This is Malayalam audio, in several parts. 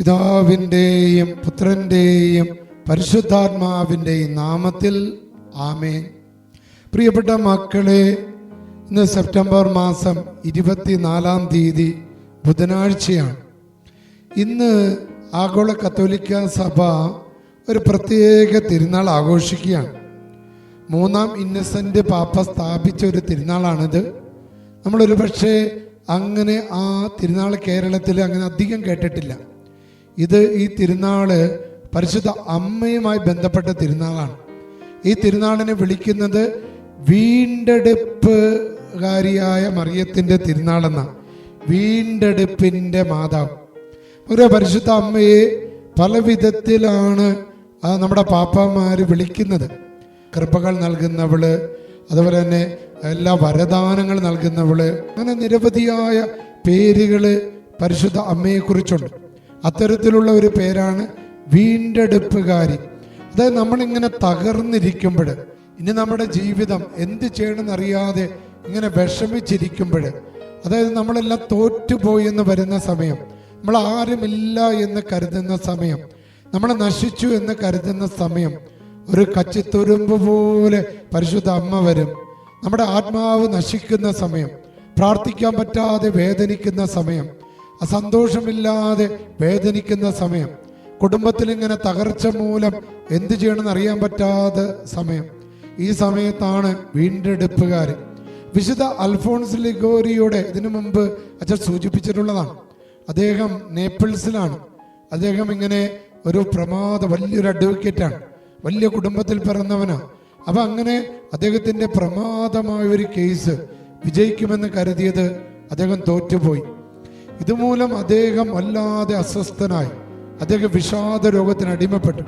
പിതാവിന്റെയും പുത്രന്റെയും പരിശുദ്ധാത്മാവിന്റെയും നാമത്തിൽ ആമേൻ. പ്രിയപ്പെട്ട മക്കളെ ഇന്ന് സെപ്റ്റംബർ മാസം ഇരുപത്തിനാലാം തീയതി ബുധനാഴ്ചയാണ്. ഇന്ന് ആഗോള കത്തോലിക്ക സഭ ഒരു പ്രത്യേക തിരുനാൾ ആഘോഷിക്കുകയാണ്. മൂന്നാം ഇന്നസെന്റ് പാപ്പ സ്ഥാപിച്ച ഒരു തിരുനാളാണിത്. നമ്മളൊരു പക്ഷേ അങ്ങനെ ആ തിരുനാൾ കേരളത്തിൽ അങ്ങനെ അധികം കേട്ടിട്ടില്ല. ഇത് ഈ തിരുനാൾ പരിശുദ്ധ അമ്മയുമായി ബന്ധപ്പെട്ട തിരുനാളാണ്. ഈ തിരുനാളിനെ വിളിക്കുന്നത് വീണ്ടെടുപ്പുകാരിയായ മറിയത്തിന്റെ തിരുനാളെന്ന. വീണ്ടെടുപ്പിന്റെ മാതാവ്. ഒരു പരിശുദ്ധ അമ്മയെ പല വിധത്തിലാണ് നമ്മുടെ പാപ്പമാർ വിളിക്കുന്നത്. കൃപകൾ നൽകുന്നവൾ അതുപോലെ തന്നെ എല്ലാ വരദാനങ്ങൾ നൽകുന്നവൾ അങ്ങനെ നിരവധിയായ പേരുകൾ പരിശുദ്ധ അമ്മയെക്കുറിച്ചുണ്ട്. അത്തരത്തിലുള്ള ഒരു പേരാണ് വീണ്ടെടുപ്പുകാരി. അതായത് നമ്മളിങ്ങനെ തകർന്നിരിക്കുമ്പോൾ ഇനി നമ്മുടെ ജീവിതം എന്ത് ചെയ്യണമെന്ന് അറിയാതെ ഇങ്ങനെ വിഷമിച്ചിരിക്കുമ്പോൾ അതായത് നമ്മളെല്ലാം തോറ്റുപോയി എന്ന് വരുന്ന സമയം നമ്മൾ ആരുമില്ല എന്ന് കരുതുന്ന സമയം നമ്മൾ നശിച്ചു എന്ന് കരുതുന്ന സമയം ഒരു കച്ചിത്തുരുമ്പ് പോലെ പരിശുദ്ധ അമ്മ വരും. നമ്മുടെ ആത്മാവ് നശിക്കുന്ന സമയം പ്രാർത്ഥിക്കാൻ പറ്റാതെ വേദനിക്കുന്ന സമയം അസന്തോഷമില്ലാതെ വേദനിക്കുന്ന സമയം. കുടുംബത്തിൽ ഇങ്ങനെ തകർച്ച മൂലം എന്ത് ചെയ്യണമെന്ന് അറിയാൻ പറ്റാത്ത സമയം. ഈ സമയത്താണ് വീണ്ടെടുപ്പുകാർ വിശുദ്ധ അൽഫോൺസ് ലിഗോരിയുടെ ഇതിനു മുമ്പ് അച്ഛൻ സൂചിപ്പിച്ചിട്ടുള്ളതാണ്. അദ്ദേഹം നേപ്പിൾസിലാണ്. അദ്ദേഹം ഇങ്ങനെ ഒരു പ്രമാദ വലിയൊരു അഡ്വക്കേറ്റാണ്. വലിയ കുടുംബത്തിൽ പിറന്നവനാണ് അപ്പൊ അങ്ങനെ അദ്ദേഹത്തിന്റെ പ്രമാദമായ ഒരു കേസ് വിജയിക്കുമെന്ന് കരുതിയത് അദ്ദേഹം തോറ്റുപോയി. ഇതുമൂലം അദ്ദേഹം വല്ലാതെ അസ്വസ്ഥനായി. അദ്ദേഹം വിഷാദ രോഗത്തിന് അടിമപ്പെട്ടു.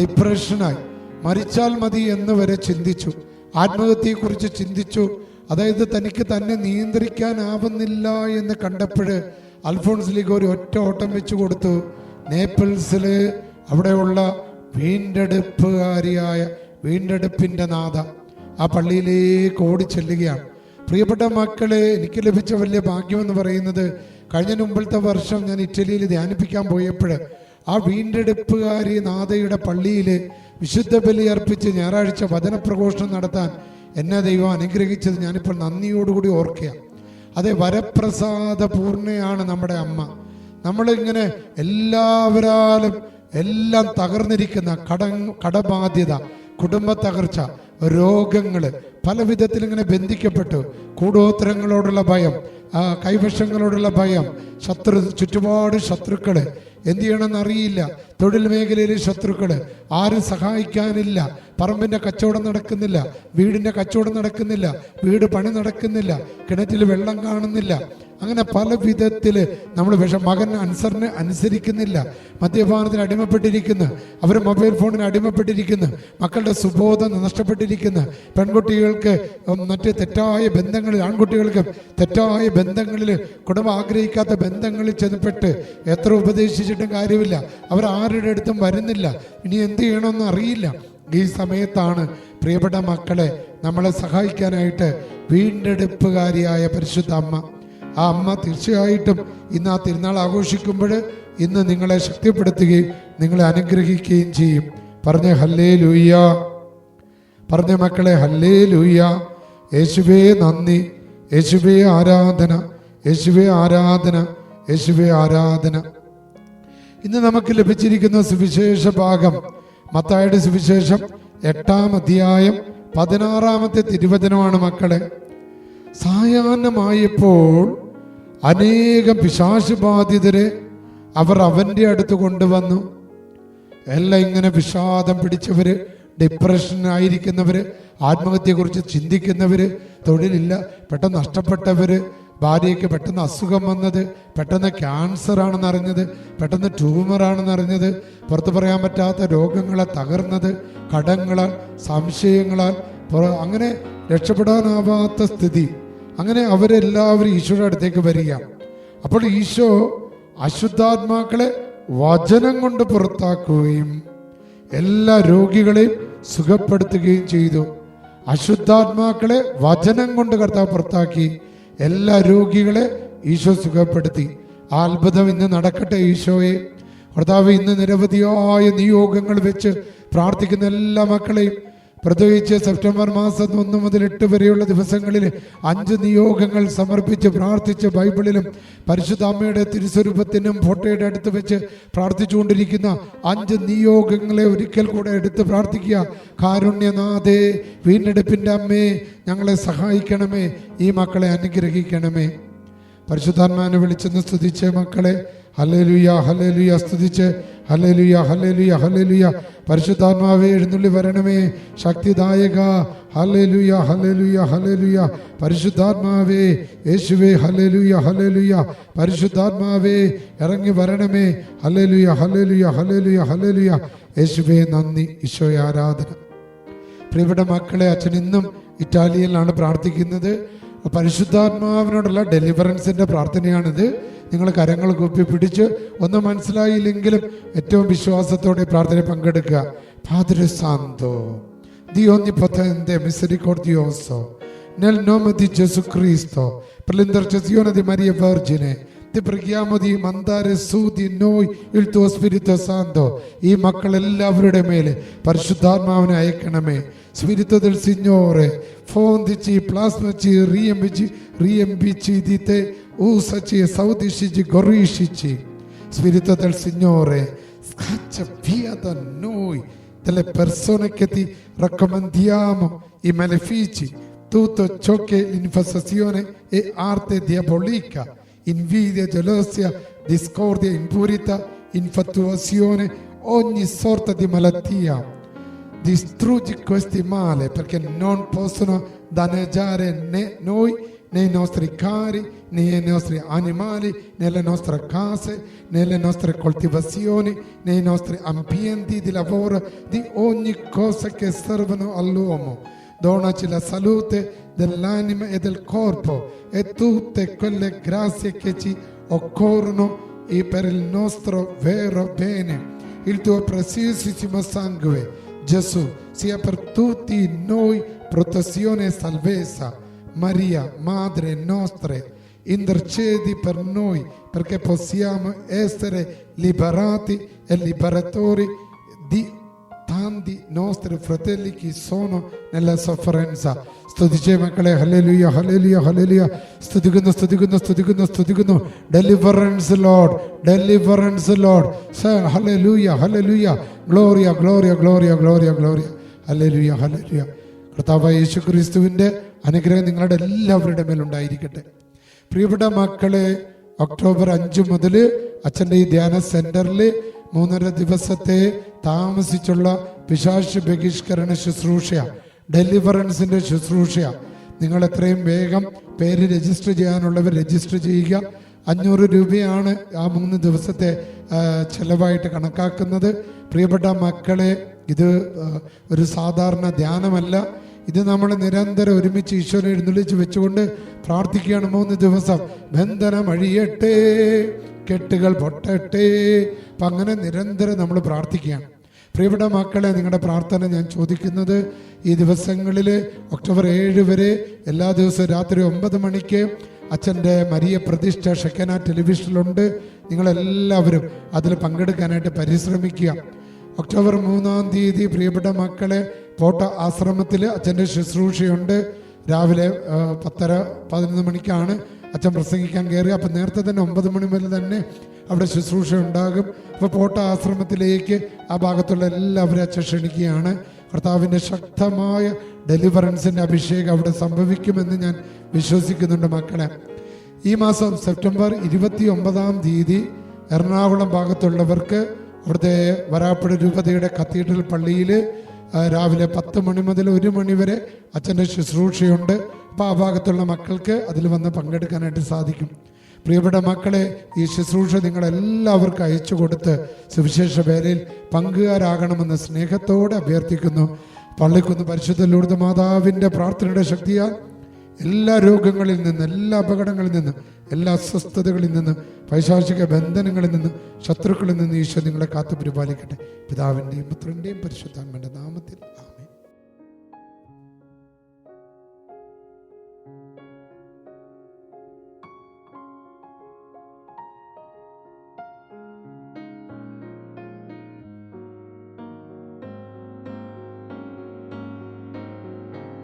ഡിപ്രഷനായി. മരിച്ചാൽ മതി എന്ന് വരെ ചിന്തിച്ചു. ആത്മഹത്യയെക്കുറിച്ച് ചിന്തിച്ചു. അതായത് തനിക്ക് തന്നെ നിയന്ത്രിക്കാനാവുന്നില്ല എന്ന് കണ്ടപ്പോൾ അൽഫോൺസ് ലീഗ് ഒരു ഒറ്റ ഓട്ടം വെച്ച് കൊടുത്തു. നേപ്പിൾസിൽ അവിടെയുള്ള വീണ്ടെടുപ്പുകാരിയായ വീണ്ടെടുപ്പിന്റെ നാഥ ആ പള്ളിയിലേക്ക് ഓടിച്ചെല്ലുകയാണ്. പ്രിയപ്പെട്ട മക്കളെ എനിക്ക് ലഭിച്ച വലിയ ഭാഗ്യമെന്ന് പറയുന്നത് കഴിഞ്ഞ മുമ്പത്തെ വർഷം ഞാൻ ഇറ്റലിയിൽ ധ്യാനിപ്പിക്കാൻ പോയപ്പോൾ ആ വീണ്ടെടുപ്പുകാരി നാഥയുടെ പള്ളിയിൽ വിശുദ്ധ ബലി അർപ്പിച്ച് ഞായറാഴ്ച വചനപ്രഘോഷണം നടത്താൻ എന്നെ ദൈവം അനുഗ്രഹിച്ചത് ഞാനിപ്പോൾ നന്ദിയോടുകൂടി ഓർക്കുക. അതെ വരപ്രസാദ പൂർണയാണ് നമ്മുടെ അമ്മ. നമ്മളിങ്ങനെ എല്ലാവരാലും എല്ലാം തകർന്നിരിക്കുന്ന കട കടബാധ്യത കുടുംബ തകർച്ച രോഗങ്ങൾ പല വിധത്തിൽ ഇങ്ങനെ ബന്ധിക്കപ്പെട്ടു. കൂടോത്തരങ്ങളോടുള്ള ഭയം കൈവശങ്ങളോടുള്ള ഭയം ശത്രു ചുറ്റുപാട് ശത്രുക്കൾ എന്ത് ചെയ്യണമെന്ന് അറിയില്ല. തൊഴിൽ മേഖലയിലെ ശത്രുക്കൾ ആരും സഹായിക്കാനില്ല. പറമ്പിന്റെ കച്ചവടം നടക്കുന്നില്ല. വീടിന്റെ കച്ചവടം നടക്കുന്നില്ല. വീട് പണി നടക്കുന്നില്ല. കിണറ്റിൽ വെള്ളം കാണുന്നില്ല. അങ്ങനെ പല വിധത്തിൽ നമ്മൾ പക്ഷെ മകൻ അൻസറിന് അനുസരിക്കുന്നില്ല. മദ്യപാനത്തിന് അടിമപ്പെട്ടിരിക്കുന്നു. അവർ മൊബൈൽ ഫോണിന് അടിമപ്പെട്ടിരിക്കുന്നു. മക്കളുടെ സുബോധം നഷ്ടപ്പെട്ടിരിക്കുന്നു. പെൺകുട്ടികൾക്ക് മറ്റ് തെറ്റായ ബന്ധങ്ങളിൽ ആൺകുട്ടികൾക്ക് തെറ്റായ ബന്ധങ്ങളിൽ കുടുംബം ആഗ്രഹിക്കാത്ത ബന്ധങ്ങളിൽ ചെന്നപ്പെട്ട് എത്ര ഉപദേശിച്ചിട്ടും കാര്യമില്ല. അവർ ആരുടെ അടുത്തും വരുന്നില്ല. ഇനി എന്ത് ചെയ്യണമെന്ന് അറിയില്ല. ഈ സമയത്താണ് പ്രിയപ്പെട്ട മക്കളെ നമ്മളെ സഹായിക്കാനായിട്ട് വീണ്ടെടുപ്പുകാരിയായ പരിശുദ്ധ അമ്മ ആ അമ്മ തീർച്ചയായിട്ടും ഇന്ന് ആ തിരുനാൾ ആഘോഷിക്കുമ്പോൾ ഇന്ന് നിങ്ങളെ ശക്തിപ്പെടുത്തുകയും നിങ്ങളെ അനുഗ്രഹിക്കുകയും ചെയ്യും. പറഞ്ഞ ഹല്ലേ ലൂയ്യ പറഞ്ഞ മക്കളെ ഹല്ലേ ലൂയ്യ യേശുവേ നന്ദി. യേശുവേ ആരാധന. യേശുവേ ആരാധന. യേശുവേ ആരാധന. ഇന്ന് നമുക്ക് ലഭിച്ചിരിക്കുന്ന സുവിശേഷ ഭാഗം മത്തായുടെ സുവിശേഷം എട്ടാം അധ്യായം പതിനാറാമത്തെ തിരുവചനമാണ് മക്കളെ. സായാഹ്നമായപ്പോൾ അനേകം പിശാശ് ബാധിതരെ അവർ അവന്റെ അടുത്ത് കൊണ്ടുവന്നു. എല്ലാം ഇങ്ങനെ വിഷാദം പിടിച്ചവര് ഡിപ്രഷൻ ആയിരിക്കുന്നവര് ആത്മഹത്യയെക്കുറിച്ച് ചിന്തിക്കുന്നവര് തൊഴിലില്ല പെട്ടെന്ന് നഷ്ടപ്പെട്ടവര് ഭാര്യയ്ക്ക് പെട്ടെന്ന് അസുഖം വന്നത് പെട്ടെന്ന് ക്യാൻസർ ആണെന്ന് അറിഞ്ഞത് പെട്ടെന്ന് ട്യൂമർ ആണെന്ന് അറിഞ്ഞത് പുറത്തു പറയാൻ പറ്റാത്ത രോഗങ്ങളെ തകർന്നത് കടങ്ങളാൽ സംശയങ്ങളാൽ അങ്ങനെ രക്ഷപ്പെടാനാവാത്ത സ്ഥിതി. അങ്ങനെ അവരെല്ലാവരും ഈശോയുടെ അടുത്തേക്ക് വരിക. അപ്പോൾ ഈശോ അശുദ്ധാത്മാക്കളെ വചനം കൊണ്ട് പുറത്താക്കുകയും എല്ലാ രോഗികളെയും സുഖപ്പെടുത്തുകയും ചെയ്തു. അശുദ്ധാത്മാക്കളെ വചനം കൊണ്ട് കർത്താവ് പുറത്താക്കി. എല്ലാ രോഗികളെ ഈശോ സുഖപ്പെടുത്തി. ആ അത്ഭുതം ഇന്ന് നടക്കട്ടെ ഈശോയെ. കർത്താവ് ഇന്ന് നിരവധിയായ നിയോഗങ്ങൾ വെച്ച് പ്രാർത്ഥിക്കുന്ന എല്ലാ മക്കളെയും പ്രത്യേകിച്ച് സെപ്റ്റംബർ മാസം ഒന്ന് മുതൽ എട്ട് വരെയുള്ള ദിവസങ്ങളിൽ അഞ്ച് നിയോഗങ്ങൾ സമർപ്പിച്ച് പ്രാർത്ഥിച്ച് ബൈബിളിലും പരിശുദ്ധ അമ്മയുടെ തിരുസ്വരൂപത്തിനും ഫോട്ടോയുടെ അടുത്ത് വെച്ച് പ്രാർത്ഥിച്ചുകൊണ്ടിരിക്കുന്ന അഞ്ച് നിയോഗങ്ങളെ ഒരിക്കൽ കൂടെ എടുത്ത് പ്രാർത്ഥിക്കുക. കാരുണ്യനാഥേ വീണ്ടെടുപ്പിന്റെ അമ്മേ ഞങ്ങളെ സഹായിക്കണമേ ഈ മക്കളെ അനുഗ്രഹിക്കണമേ. പരിശുദ്ധാത്മാനെ വിളിച്ചെന്ന് സ്തുതിച്ച് മക്കളെ. ഹല്ലേലൂയ ഹല്ലേലൂയ സ്തുതിച്ച്. ഹല്ലേലൂയ ഹല്ലേലൂയ ഹല്ലേലൂയ. പരിശുദ്ധാത്മാവേ എഴുന്നള്ളി വരണമേ. ശക്തിദായക. ഹല്ലേലൂയ ഹല്ലേലൂയ ഹല്ലേലൂയ. പരിശുദ്ധാത്മാവേ യേശുവേ ഹല്ലേലൂയ ഹല്ലേലൂയ. പരിശുദ്ധാത്മാവേ ഇറങ്ങി വരണമേ. ഹല്ലേലൂയ ഹല്ലേലൂയ ഹല്ലേലൂയ ഹല്ലേലൂയ. യേശുവേ നന്ദി. ഈശോയെ ആരാധന. പ്രിയപ്പെട്ട മക്കളെ അച്ഛൻ ഇന്നും ഇറ്റാലിയനിലാണ് പ്രാർത്ഥിക്കുന്നത്. പരിശുദ്ധാത്മാവിനോടുള്ള ഡെലിവറൻസിന്റെ പ്രാർത്ഥനയാണിത്. നിങ്ങൾ കരങ്ങൾ കുപ്പി പിടിച്ച് ഒന്നും മനസ്സിലായില്ലെങ്കിലും ഏറ്റവും വിശ്വാസത്തോടെ പ്രാർത്ഥന പങ്കെടുക്കുക. പാതിരെ സാന്തോ ദിയോ നിപ്പത്തെ മിസരിക്കോർത്തിയോസോ നെൽ നോമതി ജസു ക്രീസ്തോ പ്രലിന്ദർ ജസിയോനതി മരിയ വേർജിനെ ti preghiamo di mandare su di noi il tuo Spirito Santo. ഈ മക്കളെല്ലാവരുടെ മേലെ പരിശുദ്ധാത്മാവിനെ അയക്കണമേ Spirito del Signore, fondici, plasmaci, riempici, riempici di te, usaci, esaudiscici, gorriscici. Spirito del Signore, scaccia via da noi delle persone che ti raccomandiamo, i malefici, tutto ciò che l'infestazione è arte diabolica, invidia, gelosia, discordia, impurità, infatuazione, ogni sorta di malattia. Distruggi questi male perché non possono danneggiare né noi né i nostri cari, né i nostri animali, nelle nostre case, nelle nostre coltivazioni, nei nostri ambienti di lavoro, di ogni cosa che servono all'uomo. Donaci la salute dell'anima e del corpo e tutte quelle grazie che ci occorrono e per il nostro vero bene. Il tuo preziosissimo sangue, Gesù, sia per tutti noi protezione e salvezza. Maria, Madre nostra, intercedi per noi perché possiamo essere liberati e liberatori di nostri fratelli che sono nella sofferenza. സ്തുതിച്ചേ മക്കളെ ഹല്ലേലൂയ ഹല്ലേലൂയ ഹല്ലേലൂയ സ്തുതിക്കുന്നു സ്തുതിക്കുന്നു സ്തുതിക്കുന്നു സ്തുതിക്കുന്നു ഡെലിവറൻസ് ലോഡ് ഡെലിവറൻസ് ലോഡ് ഹല്ലേലൂയ ഹല്ലേലൂയ ഗ്ലോറിയ ഗ്ലോറിയ ഗ്ലോറിയ ഗ്ലോറിയ ഗ്ലോറിയ ഹല്ലേലൂയ ഹല്ലേലൂയ കർത്താവായ യേശു ക്രിസ്തുവിന്റെ അനുഗ്രഹം നിങ്ങളുടെ എല്ലാവരുടെ മേലുണ്ടായിരിക്കട്ടെ പ്രിയപ്പെട്ട മക്കളെ ഒക്ടോബർ അഞ്ച് മുതൽ അച്ഛന്റെ ഈ ധ്യാന സെന്ററിൽ മൂന്നര ദിവസത്തെ താമസിച്ചുള്ള പിശാശ് ബഹിഷ്കരണ ശുശ്രൂഷ ഡെലിവറൻസിന്റെ ശുശ്രൂഷ. നിങ്ങൾ എത്രയും വേഗം പേര് രജിസ്റ്റർ ചെയ്യാനുള്ളവർ രജിസ്റ്റർ ചെയ്യുക. അഞ്ഞൂറ് രൂപയാണ് ആ മൂന്ന് ദിവസത്തെ ചിലവായിട്ട് കണക്കാക്കുന്നത്. പ്രിയപ്പെട്ട മക്കളെ ഇത് ഒരു സാധാരണ ധ്യാനമല്ല. ഇത് നമ്മൾ നിരന്തരം ഒരുമിച്ച് ഈശ്വരനെ എഴുന്നള്ളിച്ച് വെച്ചുകൊണ്ട് പ്രാർത്ഥിക്കുകയാണ് മൂന്ന് ദിവസം. ബന്ധനം അഴിയട്ടെ. കെട്ടുകൾ പൊട്ടട്ടെ. അപ്പം അങ്ങനെ നിരന്തരം നമ്മൾ പ്രാർത്ഥിക്കുകയാണ്. പ്രിയപ്പെട്ട മക്കളെ നിങ്ങളുടെ പ്രാർത്ഥന ഞാൻ ചോദിക്കുന്നത് ഈ ദിവസങ്ങളിൽ ഒക്ടോബർ ഏഴ് വരെ എല്ലാ ദിവസവും രാത്രി ഒമ്പത് മണിക്ക് അച്ഛന്റെ മരിയ പ്രതിഷ്ഠ ഷെക്കന ടെലിവിഷനിലുണ്ട്. നിങ്ങളെല്ലാവരും അതിൽ പങ്കെടുക്കാനായിട്ട് പരിശ്രമിക്കുക. ഒക്ടോബർ മൂന്നാം തീയതി പ്രിയപ്പെട്ട മക്കളെ പോട്ട ആശ്രമത്തിൽ അച്ഛന്റെ ശുശ്രൂഷയുണ്ട്. രാവിലെ പത്തര പതിനൊന്ന് മണിക്കാണ് അച്ഛൻ പ്രസംഗിക്കാൻ കയറി അപ്പം നേരത്തെ തന്നെ ഒമ്പത് മണി മുതൽ തന്നെ അവിടെ ശുശ്രൂഷ ഉണ്ടാകും. അപ്പോൾ പോട്ട ആശ്രമത്തിലേക്ക് ആ ഭാഗത്തുള്ള എല്ലാവരും അച്ഛൻ ക്ഷണിക്കുകയാണ്. കർത്താവിന്റെ ശക്തമായ ഡെലിവറൻസിന്റെ അഭിഷേകം അവിടെ സംഭവിക്കുമെന്ന് ഞാൻ വിശ്വസിക്കുന്നുണ്ട് മക്കളെ. ഈ മാസം സെപ്റ്റംബർ ഇരുപത്തി ഒമ്പതാം തീയതി എറണാകുളം ഭാഗത്തുള്ളവർക്ക് അവിടുത്തെ വരാപ്പുഴ രൂപതയുടെ കത്തീഡ്രൽ പള്ളിയിൽ രാവിലെ പത്ത് മണി മുതൽ ഒരു മണി വരെ അച്ഛന്റെ ശുശ്രൂഷയുണ്ട്. അപ്പോൾ ആ ഭാഗത്തുള്ള മക്കൾക്ക് അതിൽ വന്ന് പങ്കെടുക്കാനായിട്ട് സാധിക്കും. പ്രിയപ്പെട്ട മക്കളെ ഈ ശുശ്രൂഷ നിങ്ങളെല്ലാവർക്കും അയച്ചു കൊടുത്ത് സുവിശേഷ വേലയിൽ പങ്കുകാരാകണമെന്ന് സ്നേഹത്തോടെ അഭ്യർത്ഥിക്കുന്നു. പള്ളിക്കുന്ന് പരിശുദ്ധ ലൂർദ് മാതാവിന്റെ പ്രാർത്ഥനയുടെ ശക്തിയാൽ എല്ലാ രോഗങ്ങളിൽ നിന്ന് എല്ലാ അപകടങ്ങളിൽ നിന്ന് എല്ലാ അസ്വസ്ഥതകളിൽ നിന്ന് പൈശാചിക ബന്ധനങ്ങളിൽ നിന്ന് ശത്രുക്കളിൽ നിന്ന് ഈശോ നിങ്ങളെ കാത്തു പരിപാലിക്കട്ടെ പിതാവിന്റെയും പുത്രന്റെയും പരിശുദ്ധാത്മന്റെ നാമത്തിൽ